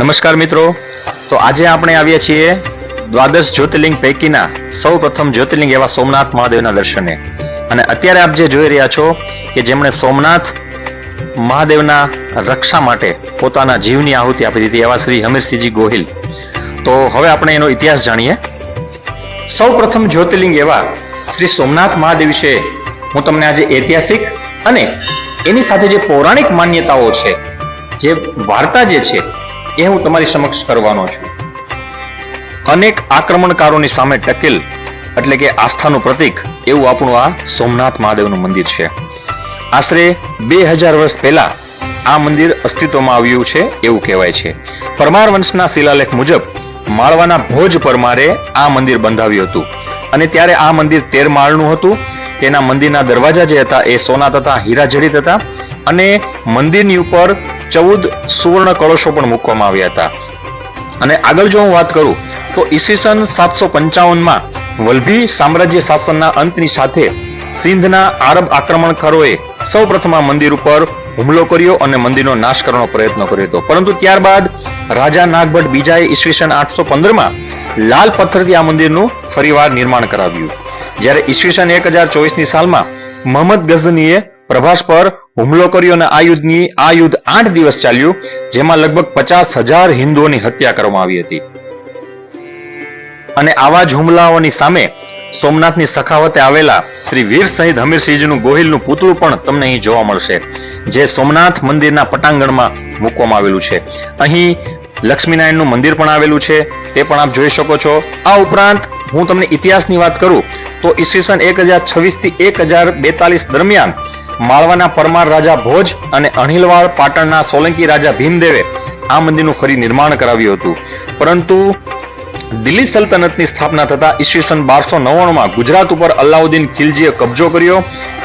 નમસ્કાર મિત્રો. તો આજે આપણે આવ્યા છીએ દ્વાદશ જ્યોતિર્લિંગ પૈકીના સૌ પ્રથમ જ્યોતિર્લિંગ એવા સોમનાથ મહાદેવના દર્શને. અને અત્યારે આપ જે જોઈ રહ્યા છો કે જેમણે સોમનાથ મહાદેવના રક્ષા માટે પોતાના જીવની આહુતિ આપી દીધી એવા શ્રી હમીરસિંહજી ગોહિલ. તો હવે આપણે એનો ઇતિહાસ જાણીએ. સૌ પ્રથમ જ્યોતિર્લિંગ એવા શ્રી સોમનાથ મહાદેવ વિશે હું તમને આજે ઐતિહાસિક અને એની સાથે જે પૌરાણિક માન્યતાઓ છે, જે વાર્તા જે છે એ હું તમારી સમક્ષ કરવાનો છું. અનેક આક્રમણકારોની સામે ટકેલ, એટલે કે આસ્થાનું પ્રતીક, એવું આપણું આ સોમનાથ મહાદેવનું મંદિર છે. આશરે બે હજાર વર્ષ પહેલા આ મંદિર અસ્તિત્વમાં આવ્યું છે એવું કહેવાય છે. પરમાર વંશના શિલાલેખ મુજબ, માળવાના ભોજ પરમારે આ મંદિર બંધાવ્યું હતું. અને ત્યારે આ મંદિર તેર માળનું હતું. તેના મંદિરના દરવાજા જે હતા એ સોના તથા હીરા જડિત હતા. અને મંદિરની ઉપર ચૌદ સુવર્ણ કળશો પણ મૂકવામાં આવ્યા હતા. અને આગળ જો હું વાત કરું, તો ઈસવીસન સાતસો પંચાવનમાં વલભી સામ્રાજ્ય શાસનના અંતની સાથે સિંધના આરબ આક્રમણકારોએ સૌ પ્રથમ આ મંદિર ઉપર હુમલો કર્યો અને મંદિરનો નાશ કરવાનો પ્રયત્ન કર્યો હતો. પરંતુ ત્યારબાદ રાજા નાગભટ્ટ બીજાએ ઈસવીસન આઠસો પંદરમાં લાલ પથ્થરથી આ મંદિરનું ફરીવાર નિર્માણ કરાવ્યું. જ્યારે ઈસવીસન એક હજાર ચોવીસની સાલમાં મોહમ્મદ ગઝનીએ પ્રભાસ પર હુમલો કર્યો અને આ યુદ્ધની, આ યુદ્ધ આઠ દિવસ ચાલ્યું, જેમાં લગભગ પચાસ હજાર હિન્દુઓની હત્યા કરવામાં આવી હતી. અને આવા જ હુમલાઓની સામે સોમનાથની સખાવતે આવેલા શ્રી વીર શહીદ હમીરસિંહજીનું ગોહિલનું પૂતળું પણ તમને અહીં જોવા મળશે, જે સોમનાથ મંદિરના પટાંગણમાં મૂકવામાં આવેલું છે. અહીં લક્ષ્મીનારાયણનું મંદિર પણ આવેલું છે, તે પણ આપ જોઈ શકો છો. આ ઉપરાંત હું તમને ઇતિહાસની વાત કરું, તો ઈસવીસન એક હજાર છવ્વીસથી એક હજાર બેતાલીસ દરમિયાન માળવાના પરમાર રાજા ભોજ અને અણહિલવાડ પાટણના સોલંકી રાજા ભીમદેવે આ મંદિરનું ફરી નિર્માણ કરાવ્યું હતું. પરંતુ દિલ્હી સલ્તનતની સ્થાપના થતા ઈસવીસન બારસો નવ્વાણુંમાં ગુજરાત ઉપર અલાઉદ્દીન ખિલજીએ કબજો કર્યો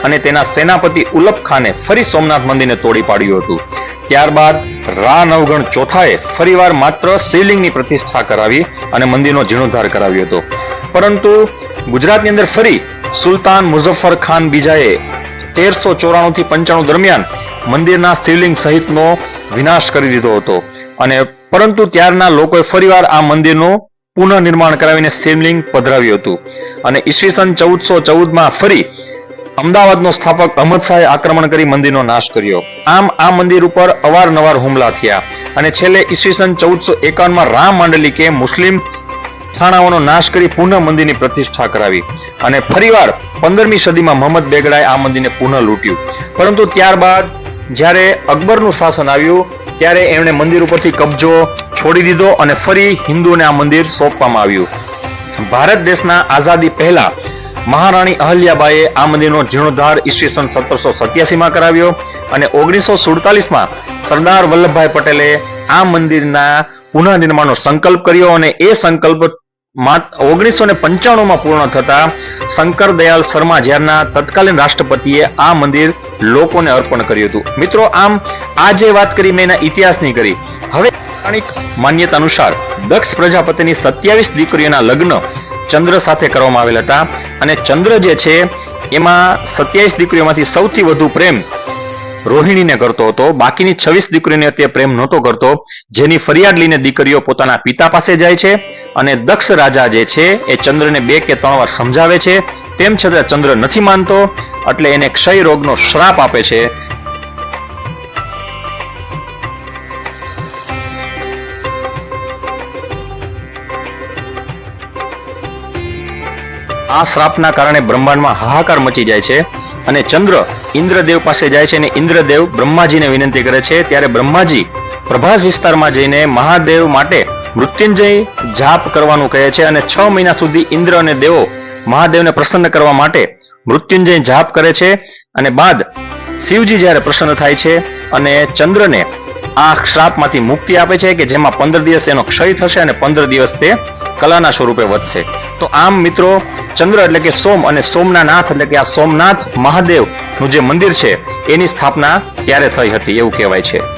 અને તેના સેનાપતિ ઉલફ ખાને ફરી સોમનાથ મંદિરને તોડી પાડ્યું હતું. ત્યારબાદ રા નવગણ ચોથાએ ફરીવાર માત્ર શિવલિંગની પ્રતિષ્ઠા કરાવી અને મંદિરનો જીર્ણોદ્ધાર કરાવ્યો હતો. પરંતુ ગુજરાતની અંદર ફરી સુલતાન મુઝફ્ફર ખાન બીજાએ તેરસો ચોરાણું થી પંચાણું દરમિયાન મંદિરના શિવલિંગ સહિતનો વિનાશ કરી દીધો હતો. અને પરંતુ ત્યારના લોકોએ ફરીવાર આ મંદિરનું પુનઃનિર્માણ કરાવીને શિવલિંગ પધરાવ્યું હતું. અને ઈસવીસન ચૌદસો ચૌદમાં ફરી અમદાવાદનો સ્થાપક અહમદ શાહે આક્રમણ કરી મંદિરનો નાશ કર્યો. આમ આ મંદિર ઉપર અવારનવાર હુમલા થયા. અને છેલ્લે ઈસવીસન ચૌદસો એકાવનમાં રામ માંડલિકે મુસ્લિમ થાણાઓનો નાશ કરી પુનઃ મંદિરની પ્રતિષ્ઠા કરાવી અને ફરીવાર પંદરમી સદીમાં મોહમ્મદ બેગડાએ આ મંદિરને પુનઃ લૂંટ્યું. પરંતુ ત્યારબાદ જ્યારે અકબરનું શાસન આવ્યું, ત્યારે એમણે મંદિર ઉપરથી કબજો છોડી દીધો અને ફરી હિન્દુઓને આ મંદિર સોંપવામાં આવ્યું. ભારત દેશના આઝાદી પહેલા મહારાણી અહલ્યાબાઈએ આ મંદિરનો જીર્ણોદ્ધાર ઈસવીસન સત્તરસો સત્યાસીમાં કરાવ્યો અને ઓગણીસો સુડતાલીસમાં સરદાર વલ્લભભાઈ પટેલે આ મંદિરના પુનઃનિર્માણનો સંકલ્પ કર્યો અને એ સંકલ્પ ઓગણીસો ને પંચાણુંમાં પૂર્ણ થતા શંકર દયાલ શર્મા જ્યારના તત્કાલીન રાષ્ટ્રપતિએ આ મંદિર લોકોને અર્પણ કર્યું હતું. મિત્રો, આમ આ જે વાત કરી મેં એના ઇતિહાસની કરી. હવે માન્યતા અનુસાર દક્ષ પ્રજાપતિની સત્યાવીસ દીકરીઓના લગ્ન ચંદ્ર સાથે કરવામાં આવેલ હતા અને ચંદ્ર જે છે, એમાં સત્યાવીસ દીકરીઓમાંથી સૌથી વધુ પ્રેમ રોહિણીને કરતો હતો. બાકીની છવ્વીસ દીકરીને તે પ્રેમ નહોતો કરતો. જેની ફરિયાદ લઈને દીકરીઓ પોતાના પિતા પાસે જાય છે અને દક્ષ રાજા જે છે એ ચંદ્રને બે કે ત્રણ વાર સમજાવે છે. તેમ છતાં ચંદ્ર નથી માનતો, એટલે એને ક્ષય રોગનો શ્રાપ આપે છે. આ શ્રાપના કારણે બ્રહ્માંડમાં હાહાકાર મચી જાય છે. અને ચંદ્ર ઇન્દ્રદેવ પાસે જાય છે અને ઇન્દ્રદેવ બ્રહ્માજીને વિનંતી કરે છે. ત્યારે બ્રહ્માજી પ્રભાસ વિસ્તારમાં જઈને મહાદેવ માટે મૃત્યુંજય જાપ કરવાનું કહે છે અને છ મહિના સુધી ઇન્દ્ર અને દેવો મહાદેવને પ્રસન્ન કરવા માટે મૃત્યુંજય જાપ કરે છે અને બાદ શિવજી જ્યારે પ્રસન્ન થાય છે અને ચંદ્રને આ શ્રાપમાંથી મુક્તિ આપે છે કે જેમાં પંદર દિવસ એનો ક્ષય થશે અને પંદર દિવસ તે કલાના સ્વરૂપે વધશે. તો આમ મિત્રો, ચંદ્ર એટલે કે સોમ અને સોમનાનાથ એટલે કે આ સોમનાથ મહાદેવનું જે મંદિર છે, એની સ્થાપના ત્યારે થઈ હતી એવું કહેવાય છે.